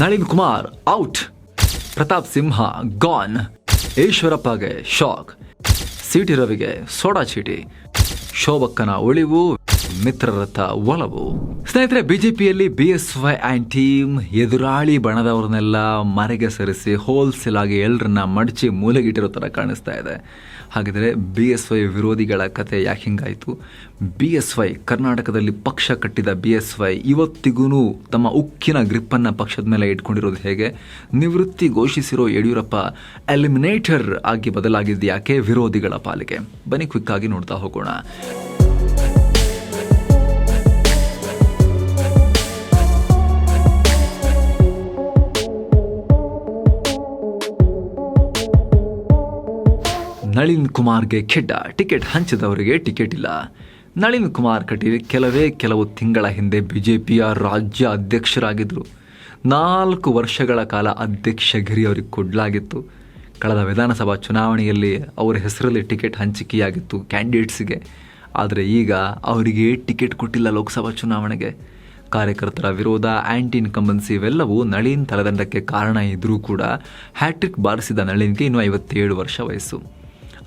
Nalin Kumar, out. Pratap Simha gone ಈಶ್ವರಪ್ಪಗೆ shock city ರವಿಗೆ soda ಚೀಟಿ. ಶೋಭಕ್ಕನ ಉಳಿವು ಮಿತ್ರರಥ ಒಲವು. ಸ್ನೇಹಿತರೆ, ಬಿಜೆಪಿಯಲ್ಲಿ B S Y and team ಎದುರಾಳಿ ಬಣದವ್ರನ್ನೆಲ್ಲ ಮರೆಗೆ ಸರಿಸಿ ಹೋಲ್ಸೇಲ್ ಆಗಿ ಎಲ್ಲರನ್ನ ಮಡಚಿ ಮೂಲೆಗಿಟ್ಟಿರೋ ಥರ ಕಾಣಿಸ್ತಾ ಇದೆ. ಹಾಗಿದ್ರೆ ಬಿ ಎಸ್ ವೈ ವಿರೋಧಿಗಳ ಕತೆ ಯಾಕೆ ಹಿಂಗಾಯಿತು? ಬಿ ಎಸ್ ವೈ ಕರ್ನಾಟಕದಲ್ಲಿ ಪಕ್ಷ ಕಟ್ಟಿದ ಬಿ ಎಸ್ ವೈ ಇವತ್ತಿಗೂ ತಮ್ಮ ಉಕ್ಕಿನ ಗ್ರಿಪ್ಪನ್ನು ಪಕ್ಷದ ಮೇಲೆ ಇಟ್ಕೊಂಡಿರೋದು ಹೇಗೆ? ನಿವೃತ್ತಿ ಘೋಷಿಸಿರೋ ಯಡಿಯೂರಪ್ಪ ಎಲಿಮಿನೇಟರ್ ಆಗಿ ಬದಲಾಗಿದ್ದು ಯಾಕೆ ವಿರೋಧಿಗಳ ಪಾಲಿಗೆ? ಬನ್ನಿ ಕ್ವಿಕ್ಕಾಗಿ ನೋಡ್ತಾ ಹೋಗೋಣ. ನಳಿನ್ ಕುಮಾರ್ಗೆ ಖೆಡ್ಡ. ಟಿಕೆಟ್ ಹಂಚಿದವರಿಗೆ ಟಿಕೆಟ್ ಇಲ್ಲ. ನಳಿನ್ ಕುಮಾರ್ ಕಟೀಲ್ ಕೆಲವೇ ಕೆಲವು ತಿಂಗಳ ಹಿಂದೆ ಬಿಜೆಪಿಯ ರಾಜ್ಯ ಅಧ್ಯಕ್ಷರಾಗಿದ್ದರು. ನಾಲ್ಕು ವರ್ಷಗಳ ಕಾಲ ಅಧ್ಯಕ್ಷಗಿರಿ ಅವರಿಗೆ ಕೊಡಲಾಗಿತ್ತು. ಕಳೆದ ವಿಧಾನಸಭಾ ಚುನಾವಣೆಯಲ್ಲಿ ಅವರ ಹೆಸರಲ್ಲಿ ಟಿಕೆಟ್ ಹಂಚಿಕೆಯಾಗಿತ್ತು ಕ್ಯಾಂಡಿಡೇಟ್ಸ್ಗೆ. ಆದರೆ ಈಗ ಅವರಿಗೆ ಟಿಕೆಟ್ ಕೊಟ್ಟಿಲ್ಲ ಲೋಕಸಭಾ ಚುನಾವಣೆಗೆ. ಕಾರ್ಯಕರ್ತರ ವಿರೋಧ ಆ್ಯಂಟಿ ಇನ್ಕಂಬನ್ಸಿ ಇವೆಲ್ಲವೂ ನಳಿನ್ ತಲೆದಂಡಕ್ಕೆ ಕಾರಣ ಇದ್ದರೂ ಕೂಡ ಹ್ಯಾಟ್ರಿಕ್ ಬಾರಿಸಿದ ನಳಿನ್ಗೆ ಇನ್ನೂ ಐವತ್ತೇಳು ವರ್ಷ ವಯಸ್ಸು.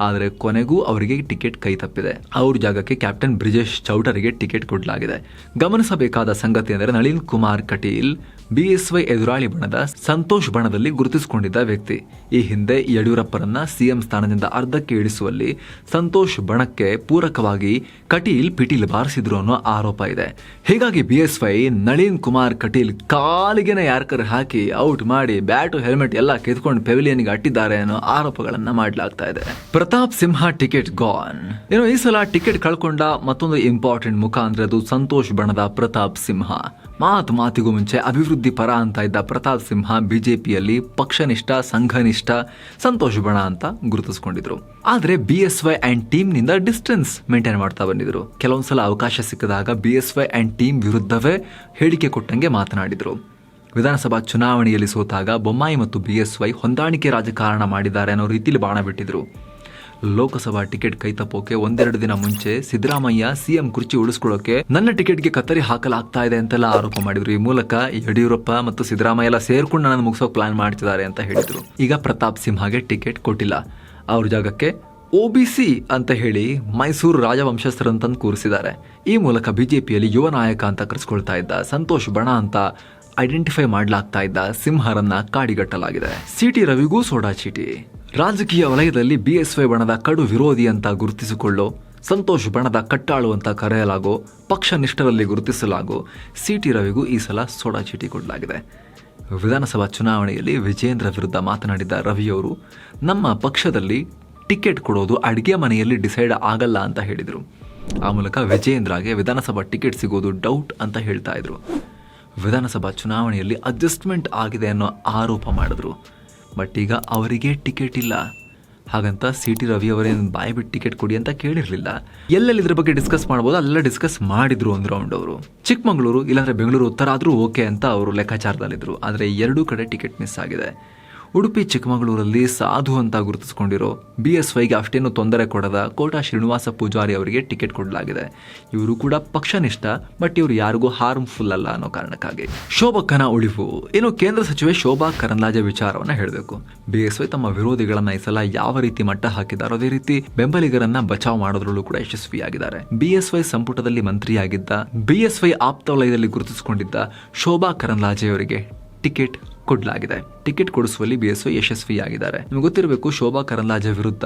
ಆದರೆ ಕೊನೆಗೂ ಅವರಿಗೆ ಟಿಕೆಟ್ ಕೈ ತಪ್ಪಿದೆ. ಅವ್ರ ಜಾಗಕ್ಕೆ ಕ್ಯಾಪ್ಟನ್ ಬ್ರಿಜೇಶ್ ಚೌಟರಿಗೆ ಟಿಕೆಟ್ ಕೊಡಲಾಗಿದೆ. ಗಮನಿಸಬೇಕಾದ ಸಂಗತಿ ಅಂದರೆ ನಳಿನ್ ಕುಮಾರ್ ಕಟೀಲ್, ಬಿಎಸ್ವೈ ಎದುರಾಳಿ ಬಣದ ಸಂತೋಷ್ ಬಣದಲ್ಲಿ ಗುರುತಿಸಿಕೊಂಡಿದ್ದ ವ್ಯಕ್ತಿ. ಈ ಹಿಂದೆ ಯಡಿಯೂರಪ್ಪರನ್ನ ಸಿಎಂ ಸ್ಥಾನದಿಂದ ಅರ್ಧಕ್ಕೆ ಇಳಿಸುವಲ್ಲಿ ಸಂತೋಷ್ ಬಣಕ್ಕೆ ಪೂರಕವಾಗಿ ಕಟೀಲ್ ಪಿಟೀಲ್ ಬಾರಿಸಿದ್ರು ಅನ್ನೋ ಆರೋಪ ಇದೆ. ಹೀಗಾಗಿ ಬಿಎಸ್ವೈ ನಳಿನ್ ಕುಮಾರ್ ಕಟೀಲ್ ಕಾಲಿಗೆನ ಯಾರ್ಕರ್ ಹಾಕಿ ಔಟ್ ಮಾಡಿ ಬ್ಯಾಟು, ಹೆಲ್ಮೆಟ್ ಎಲ್ಲ ಕಿತ್ಕೊಂಡು ಪೆವಿಲಿಯನ್ಗೆ ಅಟ್ಟಿದ್ದಾರೆ ಅನ್ನೋ ಆರೋಪಗಳನ್ನ ಮಾಡಲಾಗ್ತಾ ಇದೆ. Pratap Simha ticket gone. ಏನು ಈ ಸಲ ಟಿಕೆಟ್ ಕಳ್ಕೊಂಡ ಮತ್ತೊಂದು ಇಂಪಾರ್ಟೆಂಟ್ ಮುಖ ಅಂದ್ರೆ ಅದು ಸಂತೋಷ್ ಬಣದ ಪ್ರತಾಪ್ ಸಿಂಹ. ಮಾತು ಮಾತಿಗೂ ಮುಂಚೆ ಅಭಿವೃದ್ಧಿ ಪರ ಅಂತ ಇದ್ದ ಪ್ರತಾಪ್ ಸಿಂಹ ಬಿಜೆಪಿಯಲ್ಲಿ ಪಕ್ಷನಿಷ್ಠ, ಸಂಘನಿಷ್ಠ, ಸಂತೋಷ್ ಬಣ ಅಂತ ಗುರುತಿಸಿಕೊಂಡಿದ್ರು. ಆದ್ರೆ ಬಿ ಎಸ್ ವೈ ಅಂಡ್ ಟೀಮ್ನಿಂದ ಡಿಸ್ಟೆನ್ಸ್ ಮೇಂಟೈನ್ ಮಾಡ್ತಾ ಬಂದಿದ್ರು. ಕೆಲವೊಂದ್ಸಲ ಅವಕಾಶ ಸಿಕ್ಕಿದಾಗ B S Y and team ವಿರುದ್ಧವೇ ಹೇಳಿಕೆ ಕೊಟ್ಟಂಗೆ ಮಾತನಾಡಿದ್ರು. ವಿಧಾನಸಭಾ ಚುನಾವಣೆಯಲ್ಲಿ ಸೋತಾಗ ಬೊಮ್ಮಾಯಿ ಮತ್ತು ಬಿ ಎಸ್ ವೈ ಹೊಂದಾಣಿಕೆ ರಾಜಕಾರಣ ಮಾಡಿದ್ದಾರೆ ಅನ್ನೋ ರೀತಿಯಲ್ಲಿ ಬಾಣ ಬಿಟ್ಟಿದ್ರು. ಲೋಕಸಭಾ ಟಿಕೆಟ್ ಕೈತಪ್ಪೋಕೆ ಒಂದೆರಡು ದಿನ ಮುಂಚೆ ಸಿದ್ದರಾಮಯ್ಯ ಸಿಎಂ ಕುರ್ಚಿ ಉಳಿಸ್ಕೊಳ್ಳೋಕೆ ನನ್ನ ಟಿಕೆಟ್ಗೆ ಕತ್ತರಿ ಹಾಕಲಾಗ್ತಾ ಇದೆ ಅಂತೆಲ್ಲ ಆರೋಪ ಮಾಡಿದ್ರು. ಈ ಮೂಲಕ ಯಡಿಯೂರಪ್ಪ ಮತ್ತು ಸಿದ್ದರಾಮಯ್ಯ ಎಲ್ಲ ಸೇರ್ಕೊಂಡು ನನ್ನನ್ನು ಮುಗಿಸೋಕೆ ಪ್ಲಾನ್ ಮಾಡ್ತಿದ್ದಾರೆ ಅಂತ ಹೇಳಿದ್ರು. ಈಗ ಪ್ರತಾಪ್ ಸಿಂಹಗೆ ಟಿಕೆಟ್ ಕೊಟ್ಟಿಲ್ಲ. ಅವ್ರ ಜಾಗಕ್ಕೆ ಒ ಬಿ ಸಿ ಅಂತ ಹೇಳಿ ಮೈಸೂರು ರಾಜವಂಶಸ್ಥರಂತಂದು ಕೂರಿಸಿದ್ದಾರೆ. ಈ ಮೂಲಕ ಬಿಜೆಪಿಯಲ್ಲಿ ಯುವ ನಾಯಕ ಅಂತ ಕರೆಸ್ಕೊಳ್ತಾ ಇದ್ದ ಸಂತೋಷ್ ಬಣ ಅಂತ ಐಡೆಂಟಿಫೈ ಮಾಡಲಾಗ್ತಾ ಇದ್ದ ಸಿಂಹರನ್ನ ಕಾಡಿಗಟ್ಟಲಾಗಿದೆ. ಸಿಟಿ ರವಿಗೂ ಸೋಡಾ ಚೀಟಿ. ರಾಜಕೀಯ ವಲಯದಲ್ಲಿ ಬಿ ಎಸ್ ವೈ ಬಣದ ಕಡು ವಿರೋಧಿ ಅಂತ ಗುರುತಿಸಿಕೊಳ್ಳೋ, ಸಂತೋಷ್ ಬಣದ ಕಟ್ಟಾಳು ಅಂತ ಕರೆಯಲಾಗೋ ಪಕ್ಷ ನಿಷ್ಠರಲ್ಲಿ ಗುರುತಿಸಲಾಗೋ ಸಿಟಿ ರವಿಗೂ ಈ ಸಲ ಸೋಡಾ ಚೀಟಿ ಕೊಡಲಾಗಿದೆ. ವಿಧಾನಸಭಾ ಚುನಾವಣೆಯಲ್ಲಿ ವಿಜೇಂದ್ರ ವಿರುದ್ಧ ಮಾತನಾಡಿದ ರವಿಯವರು, ನಮ್ಮ ಪಕ್ಷದಲ್ಲಿ ಟಿಕೆಟ್ ಕೊಡೋದು ಅಡುಗೆ ಮನೆಯಲ್ಲಿ ಡಿಸೈಡ್ ಆಗಲ್ಲ ಅಂತ ಹೇಳಿದರು. ಆ ಮೂಲಕ ವಿಜೇಂದ್ರಗೆ ವಿಧಾನಸಭಾ ಟಿಕೆಟ್ ಸಿಗೋದು ಡೌಟ್ ಅಂತ ಹೇಳ್ತಾ ಇದ್ರು. ವಿಧಾನಸಭಾ ಚುನಾವಣೆಯಲ್ಲಿ ಅಡ್ಜಸ್ಟ್ಮೆಂಟ್ ಆಗಿದೆ ಅನ್ನೋ ಆರೋಪ ಮಾಡಿದ್ರು. ಬಟ್ ಈಗ ಅವರಿಗೆ ಟಿಕೆಟ್ ಇಲ್ಲ. ಹಾಗಂತ ಸಿ ಟಿ ರವಿ ಅವರೇನು ಬಾಯಿ ಬಿಟ್ಟು ಟಿಕೆಟ್ ಕೊಡಿ ಅಂತ ಕೇಳಿರಲಿಲ್ಲ. ಎಲ್ಲೆಲ್ಲಿ ಇದ್ರ ಬಗ್ಗೆ ಡಿಸ್ಕಸ್ ಮಾಡ್ಬೋದು, ಅಲ್ಲೆಲ್ಲ ಡಿಸ್ಕಸ್ ಮಾಡಿದ್ರು ಒಂದು ರೌಂಡ್ ಅವರು. ಚಿಕ್ಕಮಗಳೂರು ಇಲ್ಲಾಂದ್ರೆ ಬೆಂಗಳೂರು ಉತ್ತರ ಆದರೂ ಓಕೆ ಅಂತ ಅವರು ಲೆಕ್ಕಾಚಾರದಲ್ಲಿದ್ದರು ಆದರೆ ಎರಡೂ ಕಡೆ ಟಿಕೆಟ್ ಮಿಸ್ ಆಗಿದೆ. ಉಡುಪಿ ಚಿಕ್ಕಮಗಳೂರಲ್ಲಿ ಸಾಧು ಅಂತ ಗುರುತಿಸಿಕೊಂಡಿರೋ ಬಿ ಎಸ್ ವೈಗೆ ಅಷ್ಟೇನು ತೊಂದರೆ ಕೊಡದ ಕೋಟಾ ಶ್ರೀನಿವಾಸ ಪೂಜಾರಿ ಅವರಿಗೆ ಟಿಕೆಟ್ ಕೊಡಲಾಗಿದೆ. ಇವರು ಕೂಡ ಪಕ್ಷನಿಷ್ಠ ಬಟ್ ಇವರು ಯಾರಿಗೂ ಹಾರ್ಮ್ಫುಲ್ ಅಲ್ಲ ಅನ್ನೋ ಕಾರಣಕ್ಕಾಗಿ. ಶೋಭಕ್ಕನ ಉಳಿವು. ಏನು ಕೇಂದ್ರ ಸಚಿವೆ ಶೋಭಾ ಕರಂದ್ಲಾಜೆ ವಿಚಾರವನ್ನ ಹೇಳಬೇಕು. ಬಿ ಎಸ್ ವೈ ತಮ್ಮ ವಿರೋಧಿಗಳನ್ನ ಈ ಸಲ ಯಾವ ರೀತಿ ಮಟ್ಟ ಹಾಕಿದಾರೋ ಅದೇ ರೀತಿ ಬೆಂಬಲಿಗರನ್ನ ಬಚಾವ್ ಮಾಡೋದ್ರಲ್ಲೂ ಕೂಡ ಯಶಸ್ವಿಯಾಗಿದ್ದಾರೆ. ಬಿ ಎಸ್ ವೈ ಸಂಪುಟದಲ್ಲಿ ಮಂತ್ರಿಯಾಗಿದ್ದ ಬಿ ಎಸ್ ವೈ ಆಪ್ತವಲಯದಲ್ಲಿ ಗುರುತಿಸಿಕೊಂಡಿದ್ದ ಶೋಭಾ ಕರಂದ್ಲಾಜೆ ಅವರಿಗೆ ಟಿಕೆಟ್ ಕೊಡಲಾಗಿದೆ. ಟಿಕೆಟ್ ಕೊಡಿಸುವಲ್ಲಿ ಬಿಎಸ್ಒ ಯಶಸ್ವಿಯಾಗಿದ್ದಾರೆ. ನಿಮಗೆ ಗೊತ್ತಿರಬೇಕು ಶೋಭಾ ಕರಂದ್ಲಾಜೆ ವಿರುದ್ಧ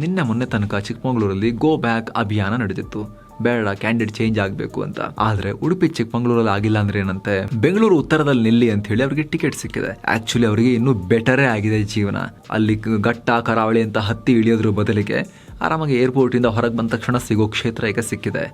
ನಿನ್ನೆ ಮೊನ್ನೆ ತನಕ ಚಿಕ್ಕಮಗಳೂರಲ್ಲಿ ಗೋ ಬ್ಯಾಕ್ ಅಭಿಯಾನ ನಡೆದಿತ್ತು. ಬೇಡ ಕ್ಯಾಂಡಿಡ್ ಚೇಂಜ್ ಆಗಬೇಕು ಅಂತ. ಆದ್ರೆ ಉಡುಪಿ ಚಿಕ್ಕಮಂಗ್ಳೂರಲ್ಲಿ ಆಗಿಲ್ಲ ಅಂದ್ರೆ ಏನಂತೆ? ಬೆಂಗಳೂರು ಉತ್ತರದಲ್ಲಿ ನಿಲ್ಲಿ ಅಂತ ಹೇಳಿ ಅವರಿಗೆ ಟಿಕೆಟ್ ಸಿಕ್ಕಿದೆ. ಆಕ್ಚುಲಿ ಅವರಿಗೆ ಇನ್ನೂ ಬೆಟರೇ ಆಗಿದೆ ಜೀವನ. ಅಲ್ಲಿ ಘಟ್ಟ, ಕರಾವಳಿ ಅಂತ ಹತ್ತಿ ಇಳಿಯೋದ್ರ ಬದಲಿಗೆ ಆರಾಮಾಗಿ ಏರ್ಪೋರ್ಟ್ ಇಂದ ಹೊರಗೆ ಬಂದ ತಕ್ಷಣ ಸಿಗೋ ಕ್ಷೇತ್ರ ಈಗ ಸಿಕ್ಕಿದೆ.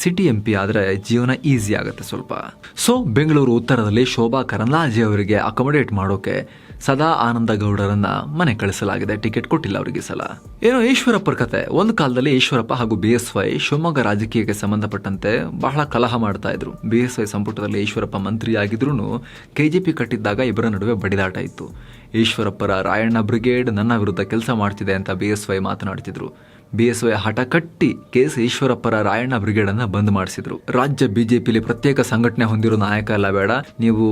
ಸಿಟಿ ಎಂ ಪಿ ಆದರೆ ಜೀವನ ಈಸಿ ಆಗುತ್ತೆ ಸ್ವಲ್ಪ. ಸೊ ಬೆಂಗಳೂರು ಉತ್ತರದಲ್ಲಿ ಶೋಭಾ ಕರಂದ್ಲಾಜೆ ಅವರಿಗೆ ಅಕೊಮಡೇಟ್ ಮಾಡೋಕೆ ಸದಾ ಆನಂದ ಗೌಡರನ್ನ ಮನೆ ಕಳಿಸಲಾಗಿದೆ. ಟಿಕೆಟ್ ಕೊಟ್ಟಿಲ್ಲ ಅವರಿಗೆ ಸಲ. ಏನೋ ಈಶ್ವರಪ್ಪರ ಕತೆ. ಒಂದು ಕಾಲದಲ್ಲಿ ಈಶ್ವರಪ್ಪ ಹಾಗೂ ಬಿ ಎಸ್ ವೈ ಶಿವಮೊಗ್ಗ ರಾಜಕೀಯಕ್ಕೆ ಸಂಬಂಧಪಟ್ಟಂತೆ ಬಹಳ ಕಲಹ ಮಾಡ್ತಾ ಇದ್ರು. ಬಿ ಎಸ್ ವೈ ಸಂಪುಟದಲ್ಲಿ ಈಶ್ವರಪ್ಪ ಮಂತ್ರಿ ಆಗಿದ್ರು ಕೆಜಿಪಿ ಕಟ್ಟಿದ್ದಾಗ ಇಬ್ಬರ ನಡುವೆ ಬಡಿದಾಟ ಇತ್ತು. ಈಶ್ವರಪ್ಪರ ರಾಯಣ್ಣ ಬ್ರಿಗೇಡ್ ನನ್ನ ವಿರುದ್ಧ ಕೆಲಸ ಮಾಡ್ತಿದೆ ಅಂತ ಬಿ ಎಸ್ ವೈ ಮಾತನಾಡ್ತಿದ್ರು. ಬಿಎಸ್ವೈ ಹಠ ಕಟ್ಟಿ ಕೆಎಸ್ ಈಶ್ವರಪ್ಪರ ರಾಯಣ್ಣ ಬ್ರಿಗೇಡ್ ಅನ್ನ ಬಂದ್ ಮಾಡಿಸಿದ್ರು. ರಾಜ್ಯ ಬಿಜೆಪಿಲಿ ಪ್ರತ್ಯೇಕ ಸಂಘಟನೆ ಹೊಂದಿರೋ ನಾಯಕ ಎಲ್ಲ ಬೇಡ. ನೀವು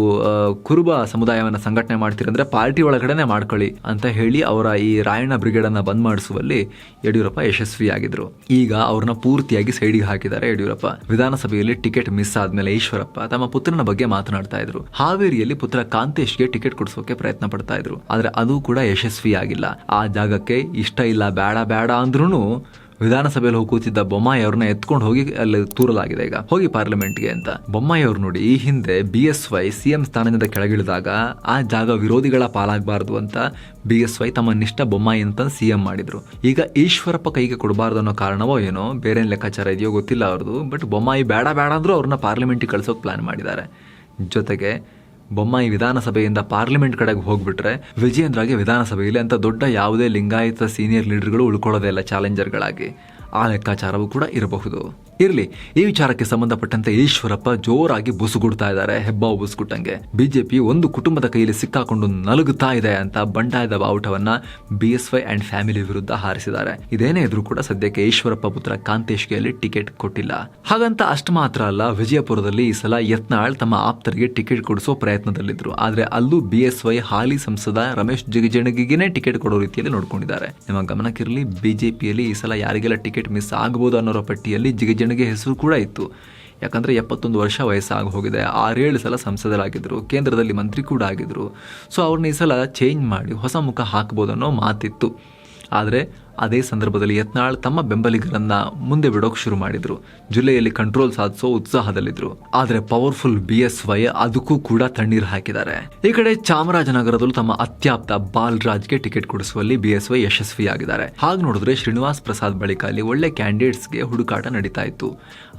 ಕುರುಬ ಸಮುದಾಯವನ್ನ ಸಂಘಟನೆ ಮಾಡ್ತೀರಂದ್ರೆ ಪಾರ್ಟಿ ಒಳಗಡೆನೆ ಮಾಡ್ಕೊಳ್ಳಿ ಅಂತ ಹೇಳಿ ಅವರ ಈ ರಾಯಣ್ಣ ಬ್ರಿಗೇಡ್ ಅನ್ನ ಬಂದ್ ಮಾಡಿಸುವಲ್ಲಿ ಯಡಿಯೂರಪ್ಪ ಯಶಸ್ವಿಯಾಗಿದ್ರು. ಈಗ ಅವ್ರನ್ನ ಪೂರ್ತಿಯಾಗಿ ಸೈಡಿಗೆ ಹಾಕಿದ್ದಾರೆ ಯಡಿಯೂರಪ್ಪ. ವಿಧಾನಸಭೆಯಲ್ಲಿ ಟಿಕೆಟ್ ಮಿಸ್ ಆದ್ಮೇಲೆ ಈಶ್ವರಪ್ಪ ತಮ್ಮ ಪುತ್ರನ ಬಗ್ಗೆ ಮಾತನಾಡ್ತಾ ಇದ್ರು. ಹಾವೇರಿಯಲ್ಲಿ ಪುತ್ರ ಕಾಂತೇಶ್ಗೆ ಟಿಕೆಟ್ ಕೊಡಿಸೋಕೆ ಪ್ರಯತ್ನ ಪಡ್ತಾ ಇದ್ರು. ಆದ್ರೆ ಅದು ಕೂಡ ಯಶಸ್ವಿಯಾಗಿಲ್ಲ. ಆ ಜಾಗಕ್ಕೆ ಇಷ್ಟ ಇಲ್ಲ, ಬೇಡ ಬೇಡ ಅಂದ್ರೂ ವಿಧಾನಸಭೆಯಲ್ಲಿ ಹೋಗಿ ಕೂತಿದ್ದ ಬೊಮ್ಮಾಯಿ ಅವ್ರನ್ನ ಎತ್ಕೊಂಡು ಹೋಗಿ ಅಲ್ಲಿ ತೂರಲಾಗಿದೆ ಈಗ. ಹೋಗಿ ಪಾರ್ಲಿಮೆಂಟ್ಗೆ ಅಂತ. ಬೊಮ್ಮಾಯಿ ಅವ್ರು ನೋಡಿ, ಈ ಹಿಂದೆ B S Y C M ಸ್ಥಾನದಿಂದ ಕೆಳಗಿಳಿದಾಗ ಆ ಜಾಗ ವಿರೋಧಿಗಳ ಪಾಲಾಗಬಾರದು ಅಂತ ಬಿ ಎಸ್ ವೈ ತಮ್ಮ ನಿಷ್ಠ ಬೊಮ್ಮಾಯಿ ಅಂತ ಸಿ ಎಂ ಮಾಡಿದ್ರು. ಈಗ ಈಶ್ವರಪ್ಪ ಕೈಗೆ ಕೊಡಬಾರ್ದು ಅನ್ನೋ ಕಾರಣವೋ ಏನೋ, ಬೇರೆ ಲೆಕ್ಕಾಚಾರ ಇದೆಯೋ ಗೊತ್ತಿಲ್ಲ ಅವ್ರದ್ದು, ಬಟ್ ಬೊಮ್ಮಾಯಿ ಬೇಡ ಬೇಡ ಅಂದ್ರೂ ಅವ್ರನ್ನ ಪಾರ್ಲಿಮೆಂಟ್ಗೆ ಕಳ್ಸೋಕೆ ಪ್ಲಾನ್ ಮಾಡಿದ್ದಾರೆ. ಜೊತೆಗೆ ಬೊಮ್ಮಾಯಿ ವಿಧಾನಸಭೆಯಿಂದ ಪಾರ್ಲಿಮೆಂಟ್ ಕಡೆಗೆ ಹೋಗ್ಬಿಟ್ರೆ ವಿಜಯೇಂದ್ರಗೆ ವಿಧಾನಸಭೆಯಲ್ಲಿ ಅಂತ ದೊಡ್ಡ ಯಾವುದೇ ಲಿಂಗಾಯತ ಸೀನಿಯರ್ ಲೀಡರ್ಗಳು ಉಳ್ಕೊಳ್ಳೋದೇ ಇಲ್ಲ ಚಾಲೆಂಜರ್ಗಳಾಗಿ. ಆ ಲೆಕ್ಕಾಚಾರವೂ ಕೂಡ ಇರಬಹುದು. ಇರಲಿ, ಈ ವಿಚಾರಕ್ಕೆ ಸಂಬಂಧಪಟ್ಟಂತೆ ಈಶ್ವರಪ್ಪ ಜೋರಾಗಿ ಬುಸುಗುಡ್ತಾ ಇದ್ದಾರೆ, ಹೆಬ್ಬಾವು ಬುಸುಗುಟ್ಟಂಗೆ. ಬಿಜೆಪಿ ಒಂದು ಕುಟುಂಬದ ಕೈಯಲ್ಲಿ ಸಿಕ್ಕಾಕೊಂಡು ನಲುಗುತ್ತಾ ಇದೆ ಅಂತ ಬಂಡಾಯದ ಬಾವುಟವನ್ನ ಬಿ ವೈ ಅಂಡ್ ಫ್ಯಾಮಿಲಿ ವಿರುದ್ಧ ಹಾರಿಸಿದ್ದಾರೆ. ಇದೇನೇ ಇದ್ರೂ ಕೂಡ ಸದ್ಯಕ್ಕೆ ಈಶ್ವರಪ್ಪ ಪುತ್ರ ಕಾಂತೇಶ್ಗೆ ಅಲ್ಲಿ ಟಿಕೆಟ್ ಕೊಟ್ಟಿಲ್ಲ. ಹಾಗಂತ ಅಷ್ಟು ಮಾತ್ರ ಅಲ್ಲ, ವಿಜಯಪುರದಲ್ಲಿ ಈ ಸಲ ಯತ್ನಾಳ್ ತಮ್ಮ ಆಪ್ತರಿಗೆ ಟಿಕೆಟ್ ಕೊಡಿಸೋ ಪ್ರಯತ್ನದಲ್ಲಿದ್ರು. ಆದ್ರೆ ಅಲ್ಲೂ ಬಿ ವೈ ಹಾಲಿ ಸಂಸದ ರಮೇಶ್ ಜಿಗಜಿಣಗಿಗೆ ಟಿಕೆಟ್ ಕೊಡೋ ರೀತಿಯಲ್ಲಿ ನೋಡ್ಕೊಂಡಿದ್ದಾರೆ. ನಿಮ್ಮ ಗಮನಕ್ಕಿರಲಿ, ಬಿಜೆಪಿಯಲ್ಲಿ ಈ ಸಲ ಯಾರಿಗೆಲ್ಲ ಟಿಕೆಟ್ ಮಿಸ್ ಆಗಬಹುದು ಅನ್ನೋರ ಪಟ್ಟಿಯಲ್ಲಿ ಜಿಗಜಿಣಗಿ ಹೆಸರು ಕೂಡ ಇತ್ತು. ಯಾಕಂದ್ರೆ ಎಪ್ಪತ್ತೊಂದು ವರ್ಷ ವಯಸ್ಸಾಗಿ ಹೋಗಿದೆ. ಆರೇಳು ಸಲ ಸಂಸದರಾಗಿದ್ದರು ಕೇಂದ್ರದಲ್ಲಿ ಮಂತ್ರಿ ಕೂಡ ಆಗಿದ್ರು. ಸೊ ಅವ್ರನ್ನ ಈ ಸಲ ಚೇಂಜ್ ಮಾಡಿ ಹೊಸ ಮುಖ ಹಾಕ್ಬೋದು ಅನ್ನೋ ಮಾತಿತ್ತು. ಆದರೆ ಅದೇ ಸಂದರ್ಭದಲ್ಲಿ ಯತ್ನಾಳ್ ತಮ್ಮ ಬೆಂಬಲಿಗರನ್ನ ಮುಂದೆ ಬಿಡೋಕೆ ಶುರು ಮಾಡಿದ್ರು. ಜಿಲ್ಲೆಯಲ್ಲಿ ಕಂಟ್ರೋಲ್ ಸಾಧಿಸೋ ಉತ್ಸಾಹದಲ್ಲಿದ್ರು. ಆದರೆ ಪವರ್ಫುಲ್ ಬಿ ಎಸ್ ವೈ ಅದಕ್ಕೂ ಕೂಡ ತಣ್ಣೀರು ಹಾಕಿದ್ದಾರೆ. ಈ ಕಡೆ ಚಾಮರಾಜನಗರದಲ್ಲೂ ತಮ್ಮ ಅತ್ಯಾಪ್ತ ಬಾಲ್ರಾಜ್ಗೆ ಟಿಕೆಟ್ ಕೊಡಿಸುವಲ್ಲಿ ಬಿ ಎಸ್ ವೈ ಯಶಸ್ವಿಯಾಗಿದ್ದಾರೆ. ಹಾಗೆ ನೋಡಿದ್ರೆ ಶ್ರೀನಿವಾಸ್ ಪ್ರಸಾದ್ ಬಳಿಕ ಅಲ್ಲಿ ಒಳ್ಳೆ ಕ್ಯಾಂಡಿಡೇಟ್ಸ್ಗೆ ಹುಡುಕಾಟ ನಡೀತಾ ಇತ್ತು.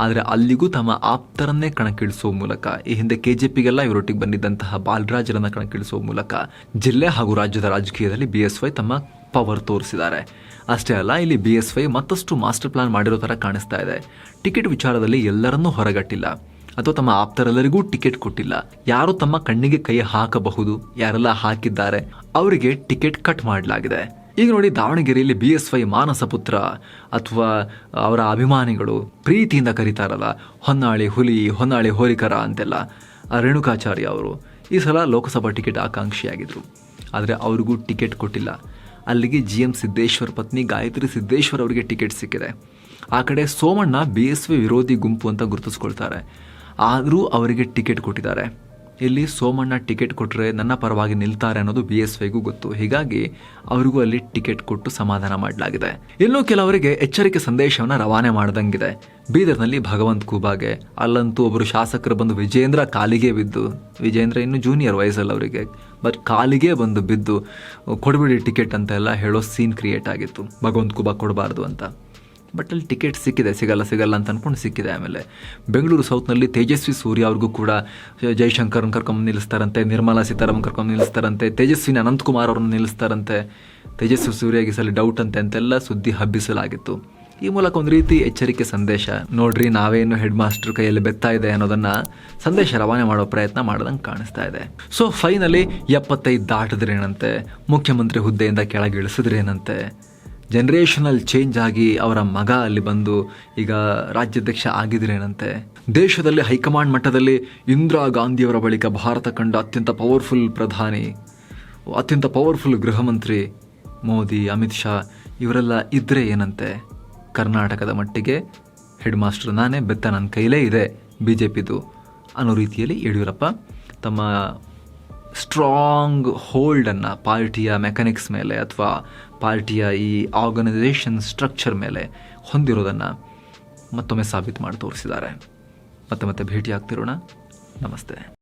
ಆದರೆ ಅಲ್ಲಿಗೂ ತಮ್ಮ ಆಪ್ತರನ್ನೇ ಕಣಕ್ಕಿಳಿಸುವ ಮೂಲಕ, ಈ ಹಿಂದೆ ಕೆಜೆಪಿಗೆಲ್ಲ ಇವರೊಟ್ಟಿಗೆ ಬಂದಿದ್ದಂತಹ ಬಾಲರಾಜರನ್ನ ಕಣಕ್ಕಿಳಿಸುವ ಮೂಲಕ ಜಿಲ್ಲೆ ಹಾಗೂ ರಾಜ್ಯದ ರಾಜಕೀಯದಲ್ಲಿ ಬಿ ಎಸ್ ವೈ ತಮ್ಮ ಪವರ್ ತೋರಿಸಿದ್ದಾರೆ. ಅಷ್ಟೇ ಅಲ್ಲ, ಇಲ್ಲಿ ಬಿ ಎಸ್ ವೈ ಮತ್ತಷ್ಟು ಮಾಸ್ಟರ್ ಪ್ಲಾನ್ ಮಾಡಿರೋ ಥರ ಕಾಣಿಸ್ತಾ ಇದೆ. ಟಿಕೆಟ್ ವಿಚಾರದಲ್ಲಿ ಎಲ್ಲರನ್ನೂ ಹೊರಗಟ್ಟಿಲ್ಲ. ಅಥವಾ ತಮ್ಮ ಆಪ್ತರೆಲ್ಲರಿಗೂ ಟಿಕೆಟ್ ಕೊಟ್ಟಿಲ್ಲ. ಯಾರು ತಮ್ಮ ಕಣ್ಣಿಗೆ ಕೈ ಹಾಕಬಹುದು, ಯಾರೆಲ್ಲ ಹಾಕಿದ್ದಾರೆ, ಅವರಿಗೆ ಟಿಕೆಟ್ ಕಟ್ ಮಾಡಲಾಗಿದೆ. ಈಗ ನೋಡಿ ದಾವಣಗೆರೆಯಲ್ಲಿ ಬಿ ಎಸ್ ವೈ ಮಾನಸ ಪುತ್ರ ಅಥವಾ ಅವರ ಅಭಿಮಾನಿಗಳು ಪ್ರೀತಿಯಿಂದ ಕರೀತಾರಲ್ಲ, ಹೊನ್ನಾಳಿ ಹುಲಿ, ಹೊನ್ನಾಳಿ ಹೋಲಿಕರ ಅಂತೆಲ್ಲ. ರೇಣುಕಾಚಾರ್ಯ ಅವರು ಈ ಸಲ ಲೋಕಸಭಾ ಟಿಕೆಟ್ ಆಕಾಂಕ್ಷಿಯಾಗಿದ್ದರು ಆದರೆ ಅವ್ರಿಗೂ ಟಿಕೆಟ್ ಕೊಟ್ಟಿಲ್ಲ. ಅಲ್ಲಿಗೆ ಜಿ ಎಂ ಸಿದ್ದೇಶ್ವರ್ ಪತ್ನಿ ಗಾಯತ್ರಿ ಸಿದ್ದೇಶ್ವರ್ ಅವರಿಗೆ ಟಿಕೆಟ್ ಸಿಕ್ಕಿದೆ. ಆ ಕಡೆ ಸೋಮಣ್ಣ ಬಿ ಎಸ್ ವಿ ವಿರೋಧಿ ಗುಂಪು ಅಂತ ಗುರುತಿಸ್ಕೊಳ್ತಾರೆ. ಆದರೂ ಅವರಿಗೆ ಟಿಕೆಟ್ ಕೊಟ್ಟಿದ್ದಾರೆ. ಇಲ್ಲಿ ಸೋಮಣ್ಣ ಟಿಕೆಟ್ ಕೊಟ್ಟರೆ ನನ್ನ ಪರವಾಗಿ ನಿಲ್ತಾರೆ ಅನ್ನೋದು ಬಿ ಎಸ್ ವೈಗೂ ಗೊತ್ತು. ಹೀಗಾಗಿ ಅವರಿಗೂ ಅಲ್ಲಿ ಟಿಕೆಟ್ ಕೊಟ್ಟು ಸಮಾಧಾನ ಮಾಡಲಾಗಿದೆ. ಇನ್ನು ಕೆಲವರಿಗೆ ಎಚ್ಚರಿಕೆ ಸಂದೇಶವನ್ನು ರವಾನೆ ಮಾಡ್ದಂಗಿದೆ. ಬೀದರ್ನಲ್ಲಿ ಭಗವಂತ್ ಕೂಬಾಗೆ. ಅಲ್ಲಂತೂ ಒಬ್ಬರು ಶಾಸಕರು ಬಂದು ವಿಜೇಂದ್ರ ಕಾಲಿಗೆ ಬಿದ್ದು. ವಿಜೇಂದ್ರ ಇನ್ನು ಜೂನಿಯರ್ ವಯಸ್ಸಲ್ಲಿ ಅವರಿಗೆ. ಬಟ್ ಕಾಲಿಗೆ ಬಂದು ಬಿದ್ದು. ಕೊಡ್ಬಿಡಿ ಟಿಕೆಟ್ ಅಂತ ಎಲ್ಲ ಹೇಳೋ ಸೀನ್ ಕ್ರಿಯೇಟ್ ಆಗಿತ್ತು. ಭಗವಂತ್ ಕೂಬಾ ಕೊಡಬಾರ್ದು ಅಂತ. ಬಟ್ ಅಲ್ಲಿ ಟಿಕೆಟ್ ಸಿಕ್ಕಿದೆ, ಸಿಗಲ್ಲ ಸಿಗಲ್ಲ ಅಂತ ಅಂದ್ಕೊಂಡು ಸಿಕ್ಕಿದೆ ಆಮೇಲೆ. ಬೆಂಗಳೂರು ಸೌತ್ನಲ್ಲಿ ತೇಜಸ್ವಿ ಸೂರ್ಯ ಅವ್ರಿಗೂ ಕೂಡ ಜೈಶಂಕರ್ನ ಕರ್ಕೊಂಡು ನಿಲ್ಲಿಸ್ತಾರಂತೆ, ನಿರ್ಮಲಾ ಸೀತಾರಾಮನ್ ಕರ್ಕೊಂಡು ನಿಲ್ಲಿಸ್ತಾರಂತೆ, ತೇಜಸ್ವಿನಿ ಅನಂತಕುಮಾರ್ ಅವ್ರನ್ನ ನಿಲ್ಲಿಸ್ತಾರಂತೆ. ತೇಜಸ್ವಿ ಸೂರ್ಯಗೆ ಸಲ ಡೌಟ್ ಅಂತೆ ಅಂತೆಲ್ಲ ಸುದ್ದಿ ಹಬ್ಬಿಸಲಾಗಿತ್ತು. ಈ ಮೂಲಕ ಒಂದು ರೀತಿ ಎಚ್ಚರಿಕೆ ಸಂದೇಶ. ನೋಡ್ರಿ, ನಾವೇನು ಹೆಡ್ ಮಾಸ್ಟರ್ ಕೈಯಲ್ಲಿ ಬೆತ್ತಾ ಇದೆ ಅನ್ನೋದನ್ನ ಸಂದೇಶ ರವಾನೆ ಮಾಡೋ ಪ್ರಯತ್ನ ಮಾಡ್ದಂಗೆ ಕಾಣಿಸ್ತಾ ಇದೆ. ಸೊ ಫೈನಲಿ ಎಪ್ಪತ್ತೈದು ದಾಟಿದ್ರೇನಂತೆ, ಮುಖ್ಯಮಂತ್ರಿ ಹುದ್ದೆಯಿಂದ ಕೆಳಗಿಳಿಸಿದ್ರೇನಂತೆ ಜನರೇಷನಲ್ ಚೇಂಜ್ ಆಗಿ ಅವರ ಮಗ ಅಲ್ಲಿ ಬಂದು ಈಗ ರಾಜ್ಯಾಧ್ಯಕ್ಷ ಆಗಿದ್ರೇನಂತೆ? ದೇಶದಲ್ಲಿ ಹೈಕಮಾಂಡ್ ಮಟ್ಟದಲ್ಲಿ ಇಂದಿರಾ ಗಾಂಧಿಯವರ ಬಳಿಕ ಭಾರತ ಕಂಡ ಅತ್ಯಂತ ಪವರ್ಫುಲ್ ಪ್ರಧಾನಿ, ಅತ್ಯಂತ ಪವರ್ಫುಲ್ ಗೃಹ ಮಂತ್ರಿ ಮೋದಿ, ಅಮಿತ್ ಶಾ ಇವರೆಲ್ಲ ಇದ್ರೆ ಏನಂತೆ? ಕರ್ನಾಟಕದ ಮಟ್ಟಿಗೆ ಹೆಡ್ ಮಾಸ್ಟರ್ ನಾನೇ, ಬೆತ್ತ ನನ್ನ ಕೈಲೇ ಇದೆ. ಬಿ ಜೆ ಪಿದು ಅನ್ನೋ ರೀತಿಯಲ್ಲಿ ಯಡಿಯೂರಪ್ಪ ತಮ್ಮ ಸ್ಟ್ರಾಂಗ್ ಹೋಲ್ಡನ್ನು ಪಾರ್ಟಿಯ ಮೆಕ್ಯಾನಿಕ್ಸ್ ಮೇಲೆ ಅಥವಾ ಪಾರ್ಟಿಯ ಈ ಆರ್ಗನೈಸೇಷನ್ ಸ್ಟ್ರಕ್ಚರ್ ಮೇಲೆ ಹೊಂದಿರೋದನ್ನು ಮತ್ತೊಮ್ಮೆ ಸಾಬೀತು ಮಾಡಿ ತೋರಿಸಿದ್ದಾರೆ. ಮತ್ತೆ ಮತ್ತೆ ಭೇಟಿ ಆಗ್ತಿರೋಣ ನಮಸ್ತೆ.